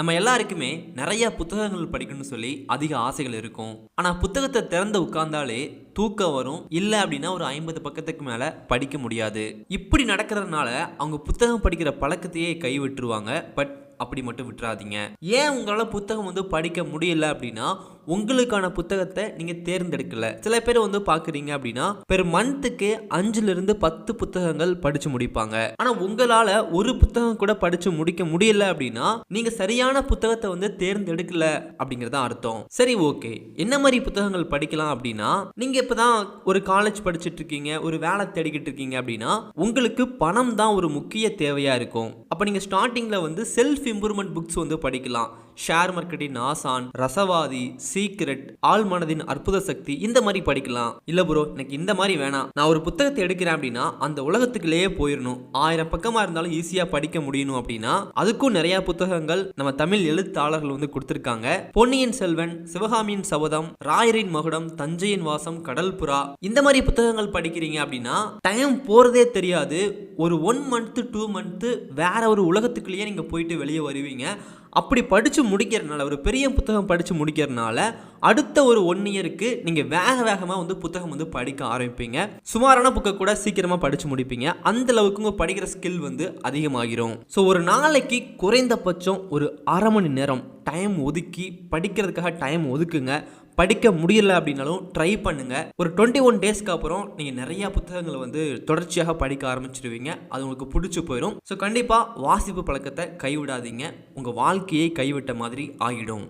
நம்ம எல்லாருக்குமே நிறைய புத்தகங்கள் படிக்கணும்னு சொல்லி அதிக ஆசைகள் இருக்கும். ஆனால் புத்தகத்தை திறந்து உட்கார்ந்தாலே தூக்கம் வரும். இல்லை அப்படின்னா ஒரு ஐம்பது பக்கத்துக்கு மேலே படிக்க முடியாது. இப்படி நடக்கிறதுனால அவங்க புத்தகம் படிக்கிற பழக்கத்தையே கை விட்டுருவாங்க பட் அப்படி மட்டும் விட்டுறாதீங்க. ஏன் உங்களால் புத்தகம் வந்து படிக்க முடியல அப்படின்னா உங்களுக்கான புத்தகத்தை நீங்கள் தேர்ந்தெடுக்கல. சில பேர் வந்து பார்க்குறீங்க அப்படின்னா பெர் மந்த்துக்கு அஞ்சுலேருந்து பத்து புத்தகங்கள் படித்து முடிப்பாங்க. ஆனால் உங்களால் ஒரு புத்தகம் கூட படித்து முடிக்க முடியல அப்படின்னா நீங்கள் சரியான புத்தகத்தை வந்து தேர்ந்தெடுக்கல அப்படிங்கிறது தான் அர்த்தம். சரி ஓகே. என்ன மாதிரி புத்தகங்கள் படிக்கலாம் அப்படின்னா நீங்கள் இப்போ தான் ஒரு காலேஜ் படிச்சுட்டு இருக்கீங்க ஒரு வேலை தேடிக்கிட்டு இருக்கீங்க அப்படின்னா உங்களுக்கு பணம் தான் ஒரு முக்கிய தேவையாக இருக்கும். அப்போ நீங்கள் ஸ்டார்டிங்கில் வந்து செல்ஃப் இம்ப்ரூவ்மெண்ட் புக்ஸ் வந்து படிக்கலாம். ஷேர் மார்க்கெட்டின் ஆசான் ரசவாதி சீக்ரெட் ஆள் மனதின் அற்புத சக்தி இந்த மாதிரி படிக்கலாம். இல்ல ப்ரோ எனக்கு இந்த மாதிரி வேணாம். நான் ஒரு புத்தகத்தை எடுக்கிறேன் அப்படின்னா அந்த உலகத்துக்குள்ளேயே போயிடணும் ஆயிரம் பக்கமா இருந்தாலும் ஈஸியா படிக்க முடியணும் அப்படின்னா அதுக்கும் நிறைய புத்தகங்கள் நம்ம தமிழ் எழுத்தாளர்கள் வந்து கொடுத்திருக்காங்க. பொன்னியின் செல்வன் சிவகாமியின் சபதம் ராயரின் மகுடம் தஞ்சையின் வாசம் கடல் புறா இந்த மாதிரி புத்தகங்கள் படிக்கிறீங்க அப்படின்னா டைம் போறதே தெரியாது. ஒரு ஒன் மந்த்து டூ மந்த்து வேற ஒரு உலகத்துக்குள்ளேயே நீங்க போயிட்டு வெளியே வருவீங்க. அப்படி படித்து முடிக்கிறதுனால ஒரு பெரிய புத்தகம் படித்து முடிக்கிறதுனால அடுத்த ஒரு ஒன் இயருக்கு நீங்கள் வேக வேகமாக வந்து புத்தகம் வந்து படிக்க ஆரம்பிப்பீங்க. சுமாரான புக்கை கூட சீக்கிரமாக படித்து முடிப்பீங்க. அந்த அளவுக்கு உங்கள் படிக்கிற ஸ்கில் வந்து அதிகமாகிரும். ஸோ ஒரு நாளைக்கு குறைந்தபட்சம் ஒரு அரை மணி நேரம் டைம் ஒதுக்கி படிக்கிறதுக்காக டைம் ஒதுக்குங்க. படிக்க முடியல அப்படின்னாலும் ட்ரை பண்ணுங்க. ஒரு டுவெண்ட்டி ஒன் டேஸ்க்கு அப்புறம் நீங்கள் நிறைய புத்தகங்களை வந்து தொடர்ச்சியாக படிக்க ஆரம்பிச்சிருவீங்க. அது உங்களுக்கு பிடிச்சி போயிடும் ஸோ கண்டிப்பாக வாசிப்பு பழக்கத்தை கைவிடாதீங்க. உங்கள் வாழ்க்கையை கைவிட்ட மாதிரி ஆகிடும்.